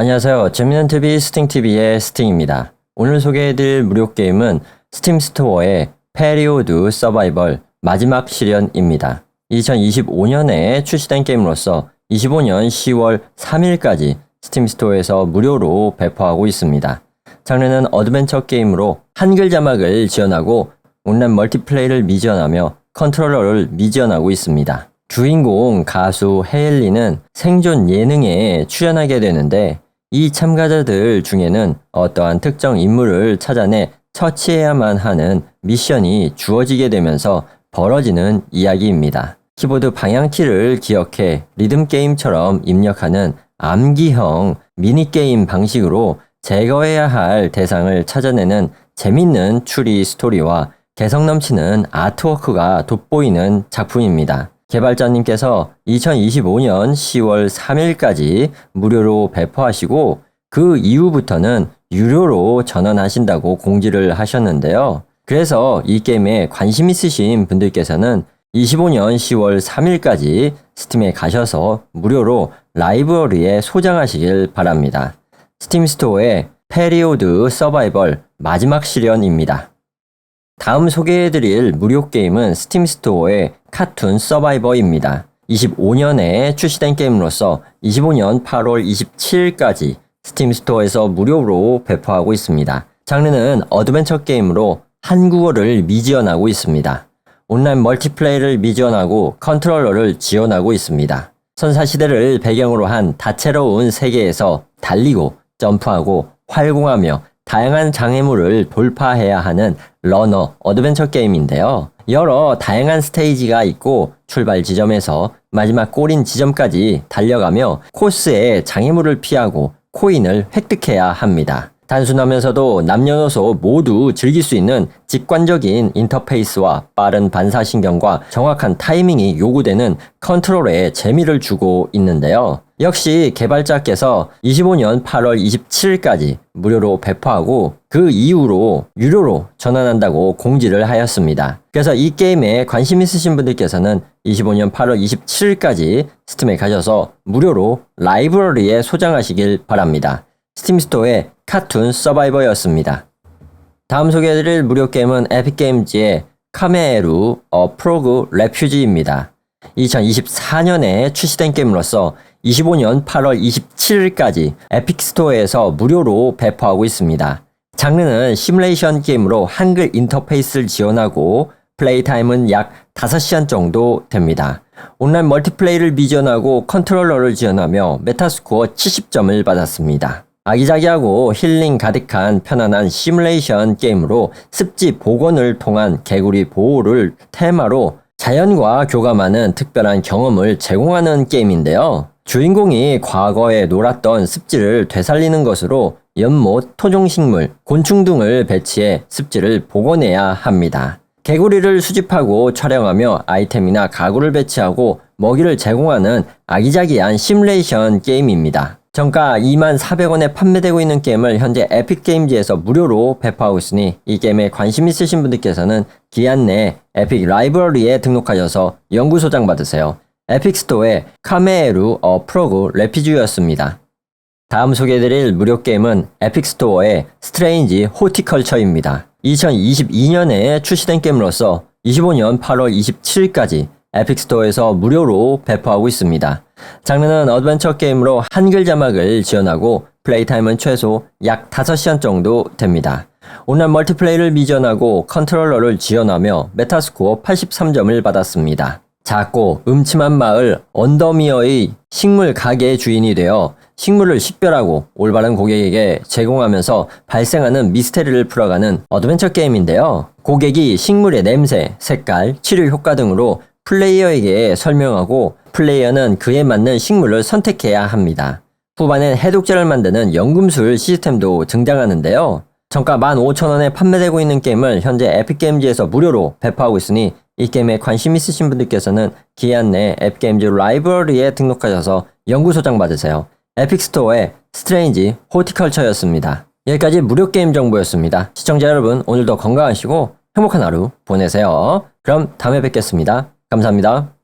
안녕하세요. 재미난 TV 스팅TV의 스팅입니다. 오늘 소개해드릴 무료 게임은 스팀 스토어의 페리오드 서바이벌 마지막 시련입니다. 2025년에 출시된 게임으로서 25년 10월 3일까지 스팀 스토어에서 무료로 배포하고 있습니다. 장르는 어드벤처 게임으로 한글 자막을 지원하고 온라인 멀티플레이를 미지원하며 컨트롤러를 미지원하고 있습니다. 주인공 가수 헤일리는 생존 예능에 출연하게 되는데 이 참가자들 중에는 어떠한 특정 인물을 찾아내 처치해야만 하는 미션이 주어지게 되면서 벌어지는 이야기입니다. 키보드 방향키를 기억해 리듬 게임처럼 입력하는 암기형 미니게임 방식으로 제거해야 할 대상을 찾아내는 재밌는 추리 스토리와 개성 넘치는 아트워크가 돋보이는 작품입니다. 개발자님께서 2025년 10월 3일까지 무료로 배포하시고 그 이후부터는 유료로 전환하신다고 공지를 하셨는데요. 그래서 이 게임에 관심 있으신 분들께서는 25년 10월 3일까지 스팀에 가셔서 무료로 라이브러리에 소장하시길 바랍니다. 스팀 스토어의 페리오드 서바이벌 마지막 시련입니다. 다음 소개해드릴 무료 게임은 스팀 스토어의 카툰 서바이버입니다. 25년에 출시된 게임으로서 25년 8월 27일까지 스팀 스토어에서 무료로 배포하고 있습니다. 장르는 어드벤처 게임으로 한국어를 미지원하고 있습니다. 온라인 멀티플레이를 미지원하고 컨트롤러를 지원하고 있습니다. 선사시대를 배경으로 한 다채로운 세계에서 달리고 점프하고 활공하며 다양한 장애물을 돌파해야 하는 러너 어드벤처 게임인데요. 여러 다양한 스테이지가 있고 출발 지점에서 마지막 골인 지점까지 달려가며 코스에 장애물을 피하고 코인을 획득해야 합니다. 단순하면서도 남녀노소 모두 즐길 수 있는 직관적인 인터페이스와 빠른 반사신경과 정확한 타이밍이 요구되는 컨트롤에 재미를 주고 있는데요. 역시 개발자께서 25년 8월 27일까지 무료로 배포하고 그 이후로 유료로 전환한다고 공지를 하였습니다. 그래서 이 게임에 관심 있으신 분들께서는 25년 8월 27일까지 스팀에 가셔서 무료로 라이브러리에 소장하시길 바랍니다. 스팀 스토어의 카툰 서바이버였습니다. 다음 소개해드릴 무료 게임은 에픽게임즈의 카메루 어 프로그 레퓨지입니다. 2024년에 출시된 게임으로서 25년 8월 27일까지 에픽 스토어에서 무료로 배포하고 있습니다. 장르는 시뮬레이션 게임으로 한글 인터페이스를 지원하고 플레이 타임은 약 5시간 정도 됩니다. 온라인 멀티플레이를 미지원하고 컨트롤러를 지원하며 메타스코어 70점을 받았습니다. 아기자기하고 힐링 가득한 편안한 시뮬레이션 게임으로 습지 복원을 통한 개구리 보호를 테마로 자연과 교감하는 특별한 경험을 제공하는 게임인데요. 주인공이 과거에 놀았던 습지를 되살리는 것으로 연못, 토종식물, 곤충 등을 배치해 습지를 복원해야 합니다. 개구리를 수집하고 촬영하며 아이템이나 가구를 배치하고 먹이를 제공하는 아기자기한 시뮬레이션 게임입니다. 정가 24,400원에 판매되고 있는 게임을 현재 에픽게임즈에서 무료로 배포하고 있으니 이 게임에 관심 있으신 분들께서는 기한 내 에픽 라이브러리에 등록하셔서 연구 소장 받으세요. 에픽 스토어의 카메에루 어 프로그 레피주였습니다. 다음 소개해드릴 무료 게임은 에픽 스토어의 스트레인지 호티컬처입니다. 2022년에 출시된 게임으로서 25년 8월 27일까지 에픽 스토어에서 무료로 배포하고 있습니다. 장르는 어드벤처 게임으로 한글 자막을 지원하고 플레이 타임은 최소 약 5시간 정도 됩니다. 온라인 멀티플레이를 미전하고 컨트롤러를 지원하며 메타스코어 83점을 받았습니다. 작고 음침한 마을 언더미어의 식물 가게 주인이 되어 식물을 식별하고 올바른 고객에게 제공하면서 발생하는 미스테리를 풀어가는 어드벤처 게임인데요. 고객이 식물의 냄새, 색깔, 치료 효과 등으로 플레이어에게 설명하고 플레이어는 그에 맞는 식물을 선택해야 합니다. 후반엔 해독제를 만드는 연금술 시스템도 등장하는데요. 정가 15,000원에 판매되고 있는 게임을 현재 에픽게임즈에서 무료로 배포하고 있으니 이 게임에 관심 있으신 분들께서는 기한 내 에픽게임즈 라이브러리에 등록하셔서 연구소장 받으세요. 에픽스토어의 스트레인지 호티컬처였습니다. 여기까지 무료 게임 정보였습니다. 시청자 여러분 오늘도 건강하시고 행복한 하루 보내세요. 그럼 다음에 뵙겠습니다. 감사합니다.